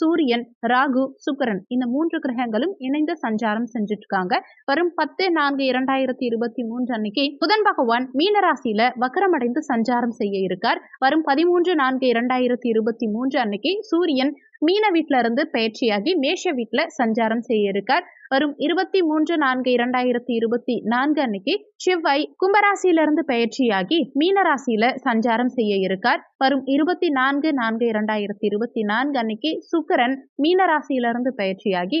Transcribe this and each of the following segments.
சூரியன் ராகு சுக்கரன் இந்த மூன்று கிரகங்களும் இணைந்து சஞ்சாரம் செஞ்சுட்டு இருக்காங்க வரும் பத்து நான்கு இரண்டாயிரத்தி இருபத்தி மூன்று அன்னைக்கு புதன் பகவான் மீனராசியில வக்கரமடைந்து சஞ்சாரம் செய்ய இருக்கார். வரும் பதிமூன்று நான்கு இரண்டாயிரத்தி இருபத்தி மூன்று அன்னைக்கு சூரியன் மீன வீட்ல இருந்து பயிற்சியாகி மேஷ வீட்டுல சஞ்சாரம் செய்ய இருக்கார். வரும் இருபத்தி மூன்று நான்கு இரண்டாயிரத்தி இருபத்தி நான்கு அன்னைக்கு செவ்வாய் கும்பராசியிலிருந்து பயிற்சியாகி மீனராசியில சஞ்சாரம் செய்ய இருக்கார். வரும் இருபத்தி நான்கு நான்கு இரண்டாயிரத்தி இருபத்தி நான்கு அன்னைக்கு சுக்கரன் மீனராசியிலிருந்து பயிற்சியாகி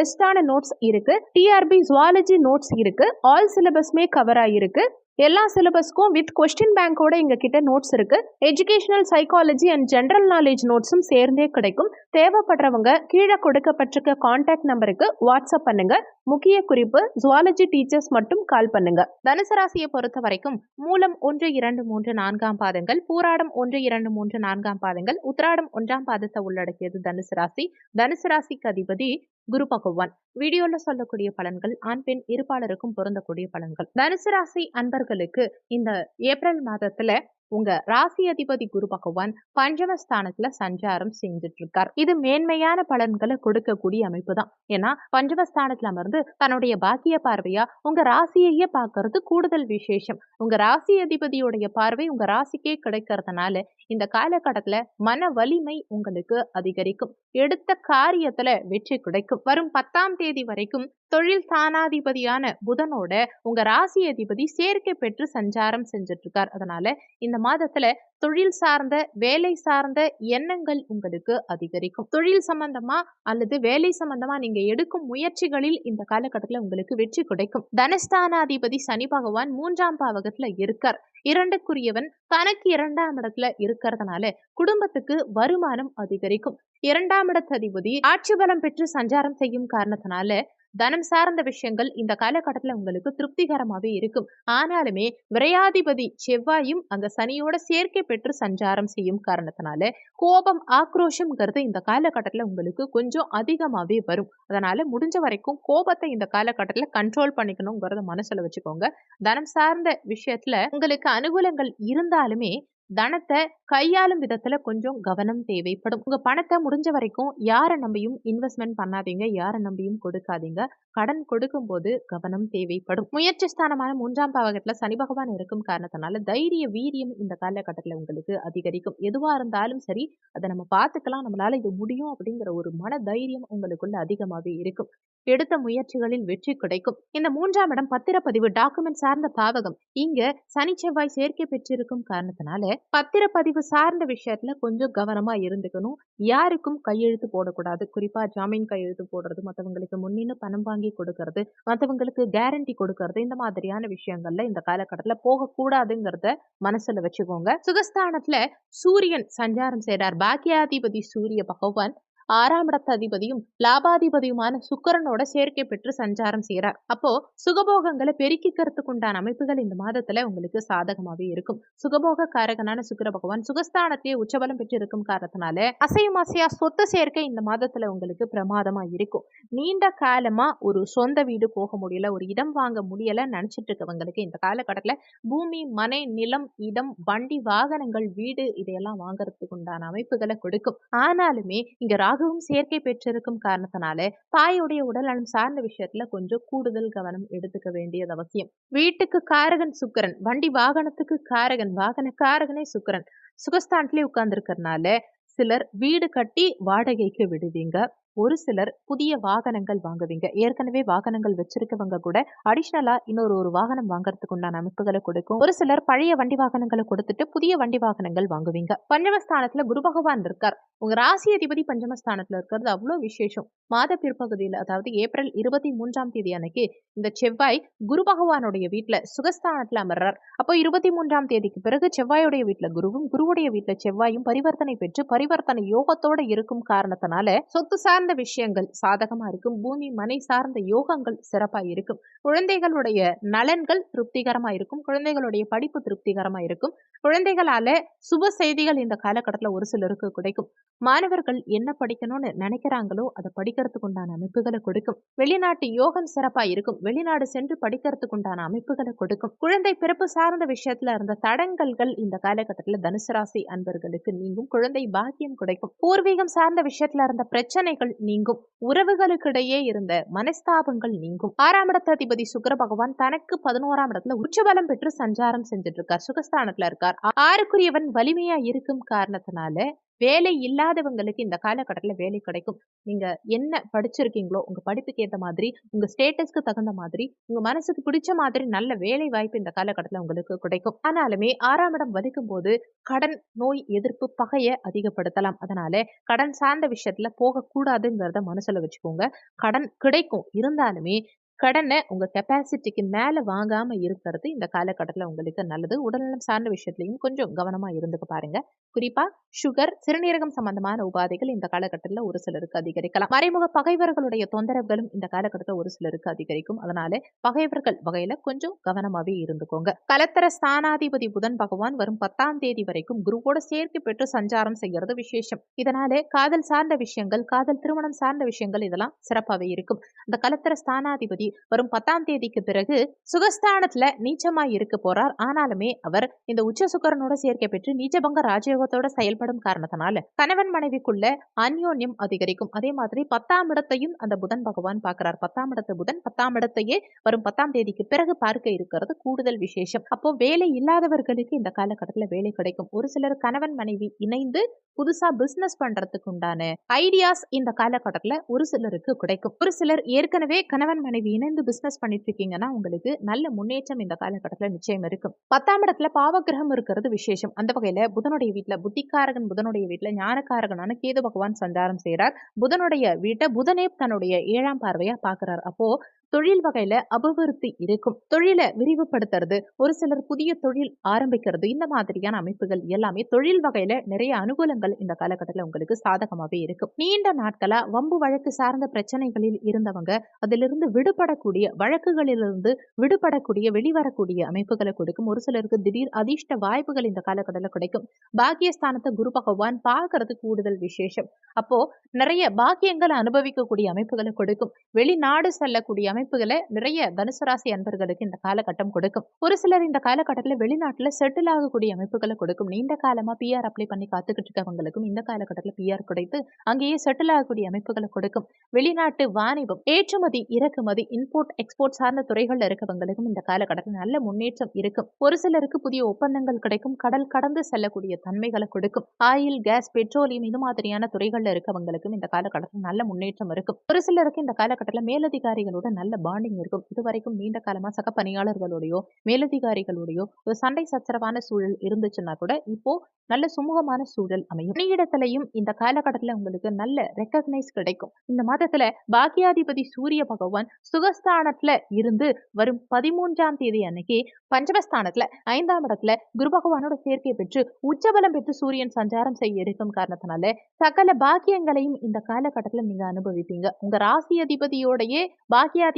பெஸ்டான நோட்ஸ் இருக்கு. டிஆர்பி ஜுவாலஜி நோட்ஸ் இருக்கு. ஆல் சிலபஸ்மே கவர் ஆகிருக்கு எல்லா சிலபஸ்க்கும் வித் கொஸ்டின் பேங்கோட எங்க கிட்ட நோட்ஸ் இருக்கு. Educational psychology and general knowledge நோட்ஸும் சேர்ந்தே கிடைக்கும். தேவைப்படுறவங்க கீழே கொடுக்கப்பட்டிருக்க கான்டாக்ட் நம்பருக்கு வாட்ஸ்அப் பண்ணுங்க. முக்கிய குறிப்பு ஜுவாலஜி டீச்சர்ஸ் மட்டும் கால் பண்ணுங்க. தனுசு ராசியை பொறுத்த வரைக்கும் மூலம் ஒன்று இரண்டு மூன்று நான்காம் பாதங்கள் பூராடம் ஒன்று இரண்டு மூன்று நான்காம் பாதங்கள் உத்திராடம் ஒன்றாம் பாதத்தை உள்ளடக்கியது தனுசு ராசி. தனுசு ராசிக்கு அதிபதி குரு பகவான். வீடியோல சொல்லக்கூடிய பலன்கள் ஆண் பெண் இருப்பாளருக்கும் பொருந்தக்கூடிய பலன்கள். தனுசு ராசி அன்பர்களுக்கு இந்த ஏப்ரல் மாதத்துல உங்க ராசி அதிபதி குரு பகவான் பஞ்சமஸ்தானத்துல சஞ்சாரம் செஞ்சுட்டு இருக்கார் இது மேன்மையான பலன்களை கொடுக்கக்கூடிய அமைப்பு தான் ஏன்னா பஞ்சமஸ்தானத்துல அமர்ந்து தன்னுடைய பாக்கிய பார்வையா உங்க ராசியையே பார்க்கறது கூடுதல் விசேஷம். உங்க ராசி அதிபதியுடைய பார்வை உங்க ராசிக்கே கிடைக்கிறதுனால இந்த காலகட்டத்துல மன வலிமை உங்களுக்கு அதிகரிக்கும். எடுத்த காரியத்துல வெற்றி கிடைக்கும். வரும் பத்தாம் தேதி வரைக்கும் தொழில் ஸ்தானாதிபதியான புதனோட உங்க ராசி அதிபதி சேர்க்கை பெற்று சஞ்சாரம் செஞ்சுட்டு இருக்கார் அதனால இந்த மாதத்துல தொழில் சார்ந்த வேலை சார்ந்த எண்ணங்கள் உங்களுக்கு அதிகரிக்கும். தொழில் சம்பந்தமா அல்லது வேலை சம்பந்தமா நீங்க எடுக்கும் முயற்சிகளில் இந்த காலகட்டத்துல உங்களுக்கு வெற்றி கிடைக்கும். தனஸ்தானாதிபதி சனி பகவான் மூன்றாம் பாவகத்துல இருக்கார். இரண்டுக்குரியவன் தனக்கு இரண்டாம் இடத்துல இருக்கிறதுனால குடும்பத்துக்கு வருமானம் அதிகரிக்கும். இரண்டாம் இடத்து அதிபதி ஆட்சி பலம் பெற்று சஞ்சாரம் செய்யும் காரணத்தினால தனம் சார்ந்த விஷயங்கள் இந்த காலகட்டத்தில் உங்களுக்கு திருப்திகரமாகவே இருக்கும். ஆனாலுமே விரையாதிபதி செவ்வாயும் அந்த சனியோட சேர்க்கை பெற்று சஞ்சாரம் செய்யும் காரணத்தினால கோபம் ஆக்ரோஷம்ங்கிறது இந்த காலகட்டத்தில் உங்களுக்கு கொஞ்சம் அதிகமாகவே வரும். அதனால முடிஞ்ச வரைக்கும் கோபத்தை இந்த காலகட்டத்தில் கண்ட்ரோல் பண்ணிக்கணுங்கிறத மனசுல வச்சுக்கோங்க. தனம் சார்ந்த விஷயத்துல உங்களுக்கு அனுகூலங்கள் இருந்தாலுமே தனத்தை கையாளும் விதத்துல கொஞ்சம் கவனம் தேவைப்படும். உங்க பணத்தை முடிஞ்ச வரைக்கும் யாரை நம்பியும் இன்வெஸ்ட்மெண்ட் பண்ணாதீங்க யாரை நம்பியும் கொடுக்காதீங்க. கடன் கொடுக்கும் போது கவனம் தேவைப்படும். முயற்சி ஸ்தானமான மூன்றாம் பாவகத்துல சனி பகவான் இருக்கும் காரணத்தினால தைரிய வீரியம் இந்த காலகட்டத்துல உங்களுக்கு அதிகரிக்கும். எதுவா இருந்தாலும் சரி அதை நம்ம பார்த்துக்கலாம். நம்மளால இது முடியும் அப்படிங்கிற ஒரு மன தைரியம் உங்களுக்குள்ள அதிகமாகவே இருக்கும். எடுத்த முயற்சிகளில் வெற்றி கிடைக்கும். இந்த மூன்றாம் இடம் பத்திரப்பதிவு டாக்குமெண்ட் சார்ந்த பாவகம். இங்க சனி செவ்வாய் சேர்க்கை பெற்றிருக்கும் காரணத்தினால பத்திரப்பதிவு சார்ந்த விஷயத்துல கொஞ்சம் கவனமா இருந்துக்கணும். யாருக்கும் கையெழுத்து போடக்கூடாது. குறிப்பா ஜாமீன் கையெழுத்து போடுறது மற்றவங்களுக்கு முன்னின்னு பணம் வாங்கி கொடுக்கறது மற்றவங்களுக்கு கேரண்டி கொடுக்கறது இந்த மாதிரியான விஷயங்கள்ல இந்த காலகட்டத்துல போகக்கூடாதுங்கிறத மனசுல வச்சுக்கோங்க. சுகஸ்தானத்துல சூரியன் சஞ்சாரம் செய்றார். பாக்கியாதிபதி சூரிய பகவான் ஆறாம் இடத்த அதிபதியும் லாபாதிபதியுமான சுக்கரனோட சேர்க்கை பெற்று சஞ்சாரம் செய்கிறார் அப்போ சுகபோகங்களை பெருக்கிக்கிறதுக்கு உண்டான அமைப்புகள் இந்த மாதத்துல உங்களுக்கு சாதகமாவே இருக்கும். சுகபோக காரகனான சுக்கர பகவான் சுகஸ்தானத்தையே உச்சபலம் பெற்று இருக்கும் காரணத்தினால அசையும் அசையா சொத்து சேர்க்கை இந்த மாதத்துல உங்களுக்கு பிரமாதமா இருக்கும். நீண்ட காலமா ஒரு சொந்த வீடு போக முடியல ஒரு இடம் வாங்க முடியல நினைச்சிட்டு இருக்கவங்களுக்கு இந்த காலகட்டத்துல பூமி மனை நிலம் இடம் வண்டி வாகனங்கள் வீடு இதையெல்லாம் வாங்கறதுக்கு உண்டான அமைப்புகளை கொடுக்கும். ஆனாலுமே இங்க ராகுவும் சேர்க்கை பெற்றிருக்கும் காரணத்தினால தாயுடைய உடல்நலம் சார்ந்த விஷயத்துல கொஞ்சம் கூடுதல் கவனம் எடுத்துக்க வேண்டியது அவசியம். வீட்டுக்கு காரகன் சுக்கரன் வண்டி வாகனத்துக்கு காரகன் வாகன காரகனே சுக்கரன். சுகஸ்தானத்திலே உட்கார்ந்துருக்கறனால சிலர் வீடு கட்டி வாடகைக்கு விடுவீங்க. ஒரு சிலர் புதிய வாகனங்கள் வாங்குவீங்க. ஏற்கனவே வாகனங்கள் வச்சிருக்கவங்க கூட அடிஷ்னலா இன்னொரு ஒரு வாகனம் வாங்குறதுக்கு உண்டான அமைப்புகளை கொடுக்கும். ஒரு சிலர் பழைய வண்டி வாகனங்களை கொடுத்துட்டு புதிய வண்டி வாகனங்கள் வாங்குவீங்க. பஞ்சமஸ்தானத்துல குரு பகவான் இருக்கார். உங்க ராசி அதிபதி பஞ்சமஸ்தானத்துல இருக்கிறது அவ்வளவு விசேஷம். மாத பிற்பகுதியில் அதாவது ஏப்ரல் இருபத்தி மூன்றாம் தேதி அன்னைக்கு இந்த செவ்வாய் குரு பகவானுடைய வீட்டுல சுகஸ்தானத்துல அமர்றார். அப்போ இருபத்தி மூன்றாம் தேதிக்கு பிறகு செவ்வாயுடைய வீட்டுல குருவும் குருவுடைய வீட்டுல செவ்வாயும் பரிவர்த்தனை பெற்று பரிவர்த்தனை யோகத்தோட இருக்கும் காரணத்தினால சொத்து சார் சார்ந்த விஷயங்கள் சாதகமா இருக்கும். பூமி மனை சார்ந்த யோகங்கள் சிறப்பா இருக்கும். குழந்தைகளுடைய நலன்கள் திருப்திகரமா இருக்கும். குழந்தைகளுடைய படிப்பு திருப்திகரமா இருக்கும். குழந்தைகளால சுப செய்திகள் இந்த காலகட்டத்தில் ஒரு சிலருக்கு கிடைக்கும். மாணவர்கள் என்ன படிக்கணும்னு நினைக்கிறாங்களோ அதை படிக்கிறதுக்கு உண்டான அமைப்புகளை கொடுக்கும். வெளிநாட்டு யோகம் சிறப்பா இருக்கும். வெளிநாடு சென்று படிக்கிறதுக்கு உண்டான அமைப்புகளை கொடுக்கும். குழந்தை பிறப்பு சார்ந்த விஷயத்துல இருந்த தடங்கல்கள் இந்த காலகட்டத்தில் தனுசு ராசி அன்பர்களுக்கு நீங்கும். குழந்தை பாக்கியம் கிடைக்கும். பூர்வீகம் சார்ந்த விஷயத்துல இருந்த பிரச்சனைகள் நீங்கும். உறவுகளுக்கிடையே இருந்த மனஸ்தாபங்கள் நீங்கும். ஆறாம் இடத்த அதிபதி சுக்கர பகவான் தனக்கு பதினோராம் இடத்துல உச்சபலம் பெற்று சஞ்சாரம் செஞ்சுட்டு இருக்கார் சுகஸ்தானத்துல இருக்கார். ஆறுக்குரியவன் வலிமையா இருக்கும் காரணத்தினால வேலை இல்லாதவங்களுக்கு இந்த காலகட்டத்தில் வேலை கிடைக்கும். நீங்கள் என்ன படிச்சிருக்கீங்களோ உங்கள் படிப்புக்கு ஏற்ற மாதிரி உங்க ஸ்டேட்டஸ்க்கு தகுந்த மாதிரி உங்கள் மனசுக்கு பிடிச்ச மாதிரி நல்ல வேலை வாய்ப்பு இந்த காலகட்டத்தில் உங்களுக்கு கிடைக்கும். ஆனாலுமே ஆறாம் இடம் வதிக்கும் போது கடன் நோய் எதிர்ப்பு பகையை அதிகப்படுத்தலாம். அதனால கடன் சார்ந்த விஷயத்துல போகக்கூடாதுங்கிறத மனசுல வச்சுக்கோங்க. கடன் கிடைக்கும். இருந்தாலுமே கடனை உங்க கெப்பாசிட்டிக்கு மேல வாங்காமல் இருக்கிறது இந்த காலகட்டத்தில் உங்களுக்கு நல்லது. உடல்நலம் சார்ந்த விஷயத்துலையும் கொஞ்சம் கவனமாக இருந்துக்க பாருங்க. குறிப்பா சுகர் சிறுநீரகம் சம்பந்தமான உபாதைகள் இந்த காலகட்டத்தில் ஒரு சிலருக்கு அதிகரிக்கலாம். மறைமுக பகைவர்களுடைய தொந்தரவுகளும் இந்த காலகட்டத்தில் ஒரு சிலருக்கு அதிகரிக்கும். அதனால பகைவர்கள் வகையில கொஞ்சம் கவனமாவே இருந்துக்கோங்க. கலத்தர ஸ்தானாதிபதி புதன் பகவான் வரும் பத்தாம் தேதி வரைக்கும் குருவோட சேர்த்து பெற்று சஞ்சாரம் செய்யறது விசேஷம். இதனால காதல் சார்ந்த விஷயங்கள் காதல் திருமணம் சார்ந்த விஷயங்கள் இதெல்லாம் சிறப்பாகவே இருக்கும். அந்த கலத்தர ஸ்தானாதிபதி வரும் பத்தாம் தேதிக்கு பிறகு சுகஸ்தானத்துல நீச்சமா இருக்க போறார். ஆனாலுமே அவர் இந்த உச்ச சுக்கரனோட சேர்க்கை பெற்று நீச்சபங்க ராஜயோகத்தோட செயல்படும் காரணத்தினால கணவன் மனைவிக்குள்ள அந்யோன்யம் அதிகரிக்கும். அதே மாதிரி பத்தாம் இடத்தையும் அந்த புதன் பகவான் பார்க்கிறார். பத்தாம் இடத்து புதன் பத்தாம் இடத்தையே வரும் பத்தாம் தேதிக்கு பிறகு பார்க்க இருக்கிறது கூடுதல் விசேஷம். அப்போ வேலை இல்லாதவர்களுக்கு இந்த காலகட்டத்தில் வேலை கிடைக்கும். ஒரு சிலர் கணவன் மனைவி இணைந்து புதுசா பிசினஸ் பண்றதுக்கு உண்டான ஐடியாஸ் இந்த காலகட்டத்தில் ஒரு சிலருக்கு கிடைக்கும். ஒரு சிலர் ஏற்கனவே கணவன் மனைவி இணைந்து பிசினஸ் பண்ணிட்டு இருக்கீங்கன்னா உங்களுக்கு நல்ல முன்னேற்றம் இந்த காலகட்டத்தில் நிச்சயம் இருக்கும். பத்தாம் இடத்துல பாவகிரகம் இருக்கிறது விசேஷம். அந்த வகையில புதனுடைய வீட்டில் புத்திக்காரகன் புதனுடைய வீட்டுல ஞானக்காரகனான கேது பகவான் சஞ்சாரம் செய்கிறார் புதனுடைய வீட்டை புதனே தன்னுடைய ஏழாம் பார்வையா பாக்குறார் அப்போ தொழில் வகையில அபிவிருத்தி இருக்கும். தொழிலை விரிவுபடுத்துறது ஒரு சிலர் புதிய தொழில் ஆரம்பிக்கிறது. இந்த மாதிரியான அமைப்புகள் எல்லாமே தொழில் வகையில நிறைய அனுகூலங்கள் இந்த காலகட்டத்தில் உங்களுக்கு சாதகமாவே இருக்கும். நீண்ட நாட்களா வம்பு வழக்கு சார்ந்த பிரச்சனைகளில் இருந்தவங்க அதிலிருந்து விடுபடக்கூடிய வழக்குகளிலிருந்து விடுபடக்கூடிய வெளிவரக்கூடிய அமைப்புகளை கொடுக்கும். ஒரு சிலருக்கு திடீர் அதிர்ஷ்ட வாய்ப்புகள் இந்த காலகட்டத்தில் கிடைக்கும். பாக்கியஸ்தானத்தை குரு பகவான் பார்க்கறது கூடுதல் விசேஷம். அப்போ நிறைய பாக்கியங்களை அனுபவிக்கக்கூடிய அமைப்புகளை கொடுக்கும். வெளிநாடு செல்லக்கூடிய அமைப்புகளை நிறைய தனுசு ராசி அன்பர்களுக்கு இந்த காலகட்டம் கொடுக்கும். ஒரு சிலர் இந்த காலகட்டத்தில் வெளிநாட்டில் செட்டில் ஆகக்கூடிய அமைப்புகளை கொடுக்கும். நீண்ட காலமா பிஆர் அப்ளை பண்ணி காத்துக்கிட்டு இருக்கவங்களுக்கும் இந்த காலகட்டத்தில் பிஆர் கிடைத்து அங்கேயே செட்டில் ஆகக்கூடிய அமைப்புகளை கொடுக்கும். வெளிநாட்டு வாணிபம் ஏற்றுமதி இறக்குமதி இம்போர்ட் எக்ஸ்போர்ட் சார்ந்த துறைகளில் இருக்கவங்களுக்கும் இந்த காலகட்டத்தில் நல்ல முன்னேற்றம் இருக்கும். ஒரு சிலருக்கு புதிய ஒப்பந்தங்கள் கிடைக்கும். கடல் கடந்து செல்லக்கூடிய தன்மைகளை கொடுக்கும். ஆயில் கேஸ் பெட்ரோலியம் இது மாதிரியான துறைகளில் இருக்கவங்களுக்கும் இந்த காலகட்டத்தில் நல்ல முன்னேற்றம் இருக்கும். ஒரு சிலருக்கு இந்த காலகட்டத்தில் மேலதிகாரிகளோட நல்ல நல்ல பாண்டிங் இருக்கும். இதுவரைக்கும் நீண்ட காலமாக சக பணியாளர்களோடையோ மேலதிகாரிகளோடையோ ஒரு சண்டை சச்சரவான சூழல் இருந்துச்சுன்னா கூட இப்போ நல்ல சுமூகமான சூழல் அமையும். பணியிடத்திலையும் இந்த காலகட்டத்தில் உங்களுக்கு நல்ல ரெக்கக்னைஸ் கிடைக்கும். இந்த மாதத்துல பாக்கியாதிபதி சூரிய பகவான் சுகஸ்தானத்துல இருந்து வரும் பதிமூன்றாம் தேதி அன்னைக்கு பஞ்சமஸ்தானத்துல ஐந்தாம் இடத்துல குரு பகவானோட சேர்க்கை பெற்று உச்சபலம் பெற்று சூரியன் சஞ்சாரம் செய்ய இருக்கும் காரணத்தினால சகல பாக்கியங்களையும் இந்த காலகட்டத்தில் நீங்க அனுபவிப்பீங்க. உங்க ராசி அதிபதியோடையே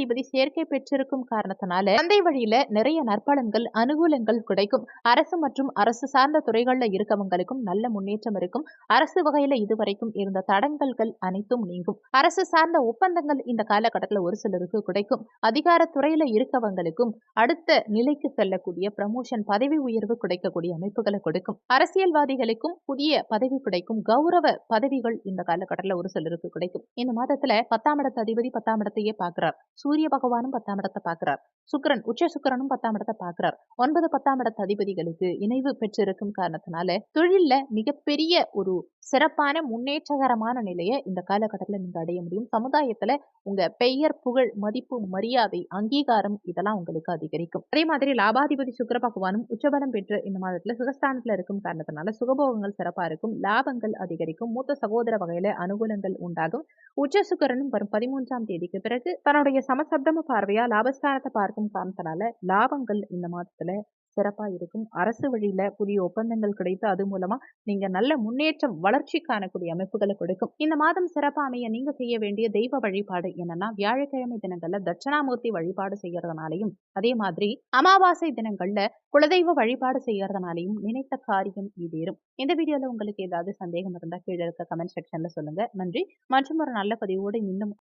பாக்கியாதிபதி சேர்க்கை பெற்றிருக்கும் காரணத்தினால சந்தை வழியில நிறைய நற்பலன்கள் அனுகூலங்கள் கிடைக்கும். அரசு மற்றும் அரசு சார்ந்த துறைகள்ல இருக்கவங்களுக்கும் நல்ல முன்னேற்றம் இருக்கும். அரசு வகையில இதுவரைக்கும் இருந்த தடங்கல்கள் அனைத்தும் நீங்கும். அரசு சார்ந்த ஒப்பந்தங்கள் இந்த காலகட்டத்தில் ஒரு சிலருக்கு கிடைக்கும். அதிகாரத்துறையில இருக்கவங்களுக்கும் அடுத்த நிலைக்கு செல்லக்கூடிய ப்ரமோஷன் பதவி உயர்வு கிடைக்கக்கூடிய அமைப்புகளை கொடுக்கும். அரசியல்வாதிகளுக்கும் புதிய பதவி கிடைக்கும். கௌரவ பதவிகள் இந்த காலகட்டத்தில் ஒரு சிலருக்கு கிடைக்கும். இந்த மாதத்துல பத்தாம் இடத்து அதிபதி பத்தாம் இடத்தையே பார்க்கிறார். சூரிய பகவானும் பத்தாம் இடத்தை பார்க்கிறார். சுக்கரன் உச்ச சுக்கரனும் பத்தாம் இடத்தை பார்க்கிறார். ஒன்பது பத்தாம் இடத்த அதிபதிகளுக்கு இணைவு பெற்றிருக்கும் காரணத்தினால தொழில்ல மிகப்பெரிய ஒரு சிறப்பான முன்னேற்றகரமான நிலையை இந்த காலகட்டத்தில் நீங்க அடைய முடியும். சமுதாயத்துல உங்க பெயர் புகழ் மதிப்பு மரியாதை அங்கீகாரம் இதெல்லாம் உங்களுக்கு அதிகரிக்கும். அதே மாதிரி லாபாதிபதி சுக்கர பகவானும் உச்சபலம் பெற்று இந்த மாதத்துல சுகஸ்தானத்துல இருக்கும் காரணத்தினால சுகபோகங்கள் சிறப்பா இருக்கும். லாபங்கள் அதிகரிக்கும். மூத்த சகோதர வகையில அனுகூலங்கள் உண்டாகும். உச்ச சுக்கரனும் வரும் பதிமூன்றாம் தேதிக்கு பிறகு தன்னுடைய சம சமசப்தம பார்வையா லாபஸ்தானத்தை பார்க்கும் காரணத்தினால லாபங்கள் இந்த மாதத்துல சிறப்பா இருக்கும். அரசு வழியில புதிய ஒப்பந்தங்கள் கிடைத்து அது மூலமா நீங்க நல்ல முன்னேற்றம் வளர்ச்சி காணக்கூடிய அமைப்புகளை கொடுக்கும். இந்த மாதம் சிறப்பா அமைய நீங்க செய்ய வேண்டிய தெய்வ வழிபாடு என்னன்னா வியாழக்கிழமை தினங்கள்ல தட்சணாமூர்த்தி வழிபாடு செய்யறதுனாலையும் அதே மாதிரி அமாவாசை தினங்கள்ல குலதெய்வ வழிபாடு செய்யறதுனாலையும் நினைத்த காரியம் ஈடேறும். இந்த வீடியோல உங்களுக்கு ஏதாவது சந்தேகம் இருந்தா கீழே இருக்க கமெண்ட் செக்ஷன்ல சொல்லுங்க. நன்றி. மற்றும் ஒரு நல்ல பதிவோடு இன்னும்